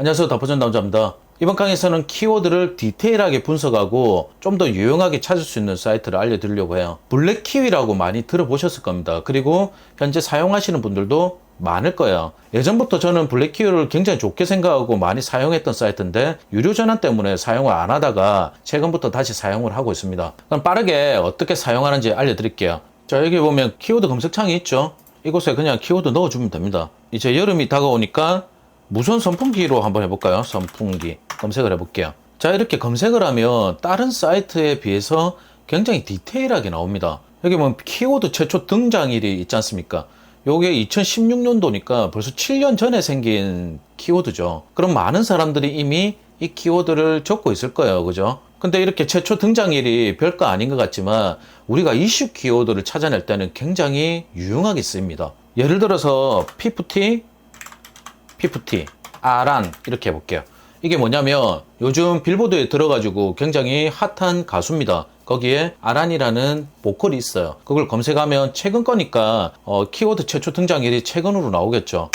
안녕하세요. 다포전 남자입니다. 이번 강의에서는 키워드를 디테일하게 분석하고 좀 더 유용하게 찾을 수 있는 사이트를 알려드리려고 해요. 블랙키위라고 많이 들어보셨을 겁니다. 그리고 현재 사용하시는 분들도 많을 거예요. 예전부터 저는 블랙키위를 굉장히 좋게 생각하고 많이 사용했던 사이트인데 유료 전환 때문에 사용을 안 하다가 최근부터 다시 사용을 하고 있습니다. 그럼 빠르게 어떻게 사용하는지 알려드릴게요. 자 여기 보면 키워드 검색창이 있죠. 이곳에 그냥 키워드 넣어주면 됩니다. 이제 여름이 다가오니까 무선 선풍기로 한번 해볼까요? 선풍기 검색을 해볼게요. 자 이렇게 검색을 하면 다른 사이트에 비해서 굉장히 디테일하게 나옵니다. 여기 보면 키워드 최초 등장일이 있지 않습니까? 요게 2016년도니까 벌써 7년 전에 생긴 키워드죠. 그럼 많은 사람들이 이미 이 키워드를 적고 있을 거예요. 그죠? 근데 이렇게 최초 등장일이 별거 아닌 것 같지만 우리가 이슈 키워드를 찾아낼 때는 굉장히 유용하게 쓰입니다. 예를 들어서 PFT, PFT, 아란 이렇게 해볼게요. 이게 뭐냐면 요즘 빌보드에 들어가지고 굉장히 핫한 가수입니다. 거기에 아란이라는 보컬이 있어요. 그걸 검색하면 최근 거니까 어, 키워드 최초 등장일이 최근으로 나오겠죠.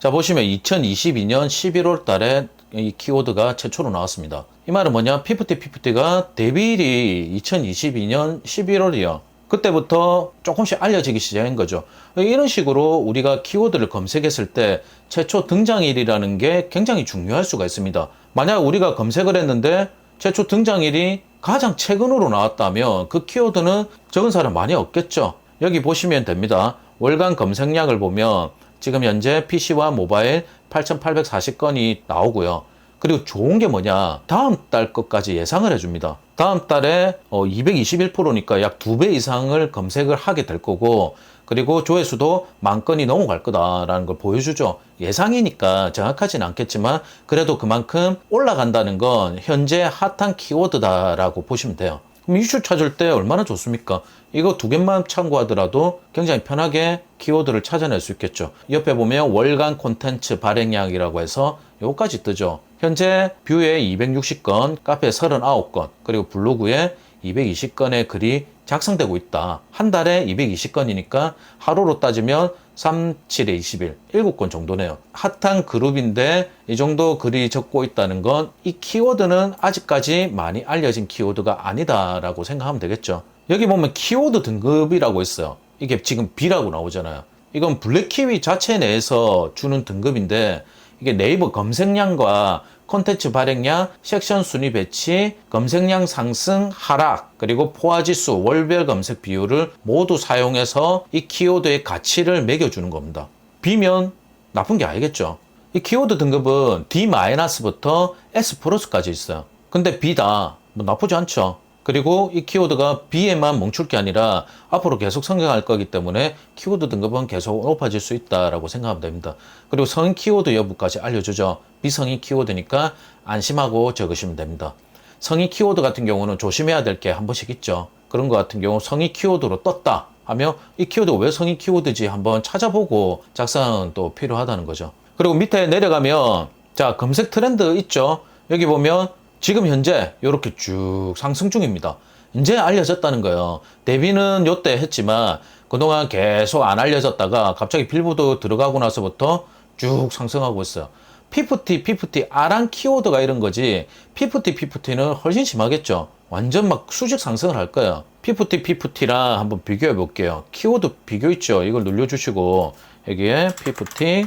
자 보시면 2022년 11월 달에 이 키워드가 최초로 나왔습니다. 이 말은 뭐냐? 피프티 피프티가 데뷔일이 2022년 11월이요. 그때부터 조금씩 알려지기 시작한 거죠. 이런 식으로 우리가 키워드를 검색했을 때 최초 등장일이라는 게 굉장히 중요할 수가 있습니다. 만약 우리가 검색을 했는데 최초 등장일이 가장 최근으로 나왔다면 그 키워드는 적은 사람 많이 없겠죠. 여기 보시면 됩니다. 월간 검색량을 보면 지금 현재 PC와 모바일 8,840건이 나오고요. 그리고 좋은 게 뭐냐. 다음 달 것까지 예상을 해줍니다. 다음 달에 221%니까 약 두 배 이상을 검색을 하게 될 거고, 그리고 조회수도 만 건이 넘어갈 거다라는 걸 보여주죠. 예상이니까 정확하진 않겠지만, 그래도 그만큼 올라간다는 건 현재 핫한 키워드다라고 보시면 돼요. 그럼 이슈 찾을 때 얼마나 좋습니까? 이거 두 개만 참고하더라도 굉장히 편하게 키워드를 찾아낼 수 있겠죠. 옆에 보면 월간 콘텐츠 발행량이라고 해서 요까지 뜨죠. 현재 뷰에 260건, 카페에 39건, 그리고 블로그에 220건의 글이 작성되고 있다. 한 달에 220건이니까 하루로 따지면 3, 7에 21, 7건 정도네요. 핫한 그룹인데 이 정도 글이 적고 있다는 건 이 키워드는 아직까지 많이 알려진 키워드가 아니다라고 생각하면 되겠죠. 여기 보면 키워드 등급이라고 있어요. 이게 지금 B라고 나오잖아요. 이건 블랙키위 자체 내에서 주는 등급인데 이게 네이버 검색량과 콘텐츠 발행량, 섹션 순위 배치, 검색량 상승, 하락, 그리고 포화지수, 월별 검색 비율을 모두 사용해서 이 키워드의 가치를 매겨주는 겁니다. B면 나쁜 게 아니겠죠. 이 키워드 등급은 D-부터 S 플러스까지 있어요. 근데 B다. 뭐 나쁘지 않죠. 그리고 이 키워드가 B에만 멈출 게 아니라 앞으로 계속 성장할 거기 때문에 키워드 등급은 계속 높아질 수 있다라고 생각하면 됩니다. 그리고 성인 키워드 여부까지 알려주죠. 비성인 키워드니까 안심하고 적으시면 됩니다. 성인 키워드 같은 경우는 조심해야 될 게 한 번씩 있죠. 그런 것 같은 경우 성인 키워드로 떴다 하면 이 키워드가 왜 성인 키워드지 한번 찾아보고 작성은 또 필요하다는 거죠. 그리고 밑에 내려가면 자 검색 트렌드 있죠. 여기 보면 지금 현재 이렇게 쭉 상승 중입니다. 이제 알려졌다는 거예요. 데뷔는 요때 했지만 그동안 계속 안 알려졌다가 갑자기 빌보드 들어가고 나서부터 쭉 상승하고 있어요. 피프티, 피프티, 아란 키워드가 이런 거지. 피프티, 피프티는 훨씬 심하겠죠. 완전 막 수직 상승을 할 거예요. 피프티, 피프티랑 한번 비교해 볼게요. 키워드 비교 있죠. 이걸 눌러주시고 여기에 피프티,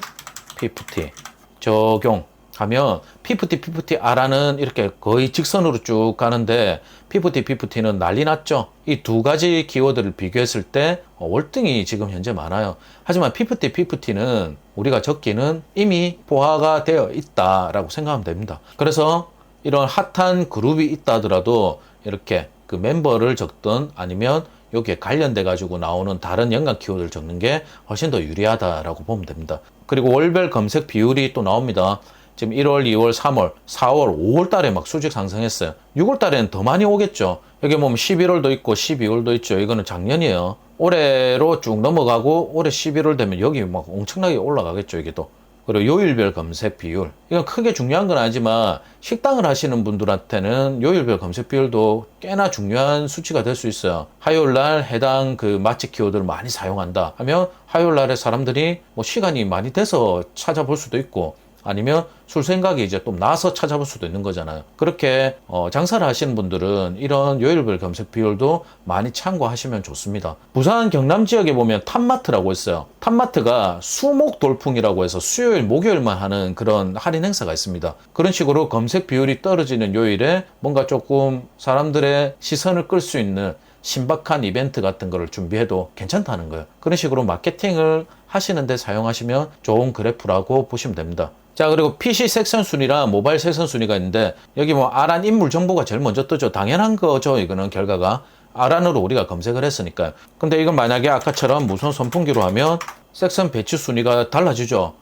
피프티 적용. 하면 피프티 피프티 아라는 이렇게 거의 직선으로 쭉 가는데 피프티 피프티는 난리 났죠. 이 두 가지 키워드를 비교했을 때 어, 월등히 지금 현재 많아요. 하지만 피프티 피프티는 우리가 적기는 이미 포화가 되어 있다라고 생각하면 됩니다. 그래서 이런 핫한 그룹이 있다 하더라도 이렇게 그 멤버를 적든 아니면 여기에 관련돼 가지고 나오는 다른 연관 키워드를 적는 게 훨씬 더 유리하다라고 보면 됩니다. 그리고 월별 검색 비율이 또 나옵니다. 지금 1월, 2월, 3월, 4월, 5월 달에 막 수직 상승했어요. 6월 달에는 더 많이 오겠죠. 여기 보면 11월도 있고 12월도 있죠. 이거는 작년이에요. 올해로 쭉 넘어가고 올해 11월 되면 여기 막 엄청나게 올라가겠죠. 이게 또. 그리고 요일별 검색 비율. 이건 크게 중요한 건 아니지만 식당을 하시는 분들한테는 요일별 검색 비율도 꽤나 중요한 수치가 될 수 있어요. 화요일 날 해당 그 맛집 키워드를 많이 사용한다 하면 화요일 날에 사람들이 뭐 시간이 많이 돼서 찾아볼 수도 있고 아니면 술 생각이 이제 또 나서 찾아볼 수도 있는 거잖아요. 그렇게 어, 장사를 하시는 분들은 이런 요일별 검색 비율도 많이 참고하시면 좋습니다. 부산 경남 지역에 보면 탑마트라고 있어요. 탑마트가 수목 돌풍이라고 해서 수요일, 목요일만 하는 그런 할인 행사가 있습니다. 그런 식으로 검색 비율이 떨어지는 요일에 뭔가 조금 사람들의 시선을 끌 수 있는 신박한 이벤트 같은 거를 준비해도 괜찮다는 거예요. 그런 식으로 마케팅을 하시는데 사용하시면 좋은 그래프라고 보시면 됩니다. 자, 그리고 PC 섹션 순위랑 모바일 섹션 순위가 있는데 여기 뭐 아란 인물 정보가 제일 먼저 뜨죠. 당연한 거죠. 이거는 결과가. 아란으로 우리가 검색을 했으니까요. 근데 이건 만약에 아까처럼 무선 선풍기로 하면 섹션 배치 순위가 달라지죠.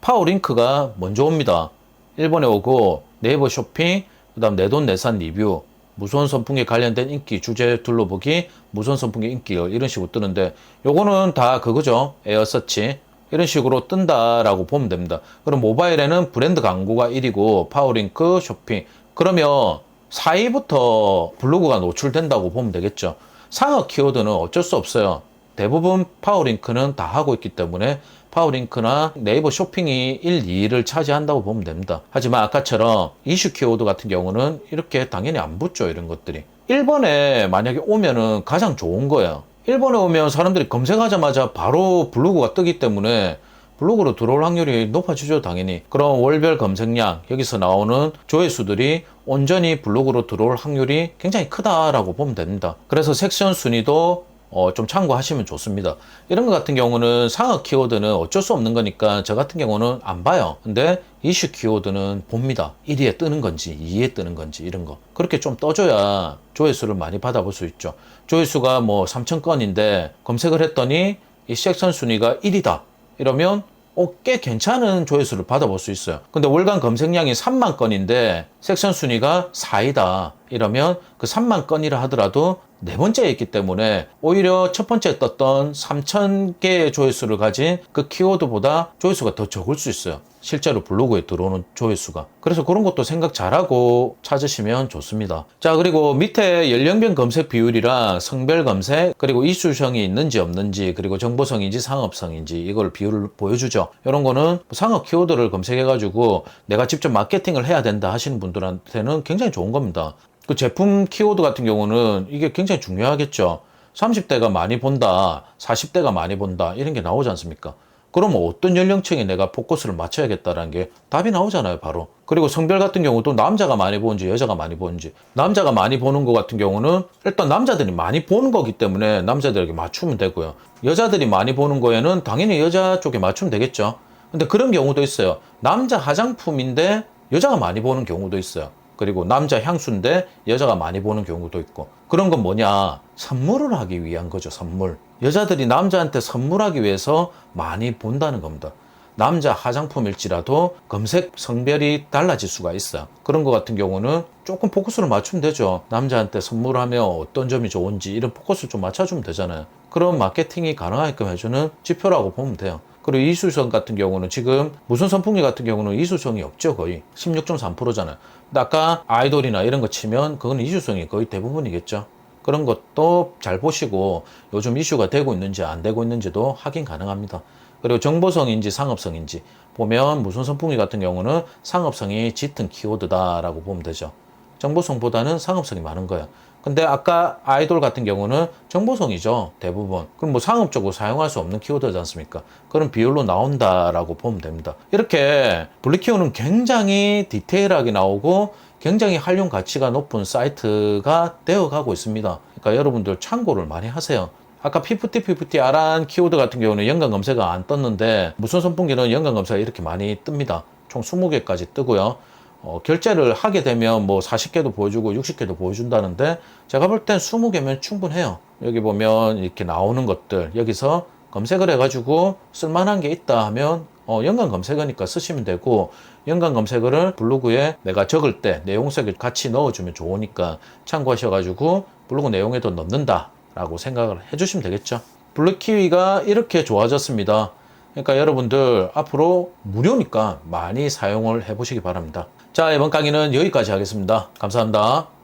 파워링크가 먼저 옵니다. 1번에 오고 네이버 쇼핑, 그 다음 내 돈 내산 리뷰, 무선 선풍기 관련된 인기 주제 둘러보기, 무선 선풍기 인기 이런 식으로 뜨는데 요거는 다 그거죠. 에어서치. 이런 식으로 뜬다라고 보면 됩니다. 그럼 모바일에는 브랜드 광고가 1위고 파워링크 쇼핑. 그러면 4위부터 블로그가 노출된다고 보면 되겠죠. 상업 키워드는 어쩔 수 없어요. 대부분 파워링크는 다 하고 있기 때문에 파워링크나 네이버 쇼핑이 1, 2위를 차지한다고 보면 됩니다. 하지만 아까처럼 이슈 키워드 같은 경우는 이렇게 당연히 안 붙죠. 이런 것들이. 1번에 만약에 오면은 가장 좋은 거예요. 1번에 오면 사람들이 검색하자마자 바로 블로그가 뜨기 때문에 블로그로 들어올 확률이 높아지죠, 당연히. 그럼 월별 검색량, 여기서 나오는 조회수들이 온전히 블로그로 들어올 확률이 굉장히 크다라고 보면 됩니다. 그래서 섹션 순위도 어, 좀 참고하시면 좋습니다. 이런 것 같은 경우는 상업 키워드는 어쩔 수 없는 거니까 저 같은 경우는 안 봐요. 근데 이슈 키워드는 봅니다. 1위에 뜨는 건지 2위에 뜨는 건지 이런 거. 그렇게 좀 떠줘야 조회수를 많이 받아볼 수 있죠. 조회수가 뭐 3천 건인데 검색을 했더니 이 섹션 순위가 1위다. 이러면 어, 꽤 괜찮은 조회수를 받아볼 수 있어요. 근데 월간 검색량이 3만 건인데 섹션 순위가 4위다. 이러면 그 3만 건이라 하더라도 네 번째에 있기 때문에 오히려 첫 번째 떴던 3,000개의 조회수를 가진 그 키워드보다 조회수가 더 적을 수 있어요. 실제로 블로그에 들어오는 조회수가. 그래서 그런 것도 생각 잘하고 찾으시면 좋습니다. 자, 그리고 밑에 연령별 검색 비율이랑 성별 검색, 그리고 이슈성이 있는지 없는지, 그리고 정보성인지 상업성인지 이걸 비율을 보여주죠. 이런 거는 상업 키워드를 검색해가지고 내가 직접 마케팅을 해야 된다 하시는 분들한테는 굉장히 좋은 겁니다. 그 제품 키워드 같은 경우는 이게 굉장히 중요하겠죠. 30대가 많이 본다, 40대가 많이 본다, 이런 게 나오지 않습니까? 그러면 어떤 연령층에 내가 포커스를 맞춰야겠다라는 게 답이 나오잖아요, 바로. 그리고 성별 같은 경우도 남자가 많이 보는지 여자가 많이 보는지. 남자가 많이 보는 것 같은 경우는 일단 남자들이 많이 보는 거기 때문에 남자들에게 맞추면 되고요. 여자들이 많이 보는 거에는 당연히 여자 쪽에 맞추면 되겠죠. 근데 그런 경우도 있어요. 남자 화장품인데 여자가 많이 보는 경우도 있어요. 그리고 남자 향수인데 여자가 많이 보는 경우도 있고. 그런 건 뭐냐? 선물을 하기 위한 거죠 선물. 여자들이 남자한테 선물하기 위해서 많이 본다는 겁니다. 남자 화장품일지라도 검색 성별이 달라질 수가 있어요 그런 것 같은 경우는 조금 포커스를 맞추면 되죠. 남자한테 선물하면 어떤 점이 좋은지 이런 포커스를 좀 맞춰주면 되잖아요. 그런 마케팅이 가능하게끔 해주는 지표라고 보면 돼요 그리고 이수성 같은 경우는 지금 무선 선풍기 같은 경우는 이수성이 없죠 거의. 16.3%잖아요. 근데 아까 아이돌이나 이런 거 치면 그건 이슈성이 거의 대부분이겠죠. 그런 것도 잘 보시고 요즘 이슈가 되고 있는지 안 되고 있는지도 확인 가능합니다. 그리고 정보성인지 상업성인지 보면 무선 선풍기 같은 경우는 상업성이 짙은 키워드다라고 보면 되죠. 정보성보다는 상업성이 많은 거예요 근데 아까 아이돌 같은 경우는 정보성이죠 대부분. 그럼 뭐 상업적으로 사용할 수 없는 키워드지 않습니까? 그런 비율로 나온다라고 보면 됩니다. 이렇게 블리키오는 굉장히 디테일하게 나오고 굉장히 활용 가치가 높은 사이트가 되어가고 있습니다. 그러니까 여러분들 참고를 많이 하세요. 아까 피프티 피프티 아란 키워드 같은 경우는 연관 검색어가 안 떴는데 무선 선풍기는 연관 검색어가 이렇게 많이 뜹니다. 총 20개까지 뜨고요 어, 결제를 하게 되면 뭐 40개도 보여주고 60개도 보여준다는데 제가 볼 땐 20개면 충분해요. 여기 보면 이렇게 나오는 것들 여기서 검색을 해가지고 쓸만한 게 있다 하면 어, 연관 검색어니까 쓰시면 되고 연관 검색어를 블로그에 내가 적을 때 내용석을 같이 넣어주면 좋으니까 참고하셔가지고 블로그 내용에도 넣는다 라고 생각을 해주시면 되겠죠. 블루키위가 이렇게 좋아졌습니다. 그러니까 여러분들 앞으로 무료니까 많이 사용을 해 보시기 바랍니다. 자, 이번 강의는 여기까지 하겠습니다. 감사합니다.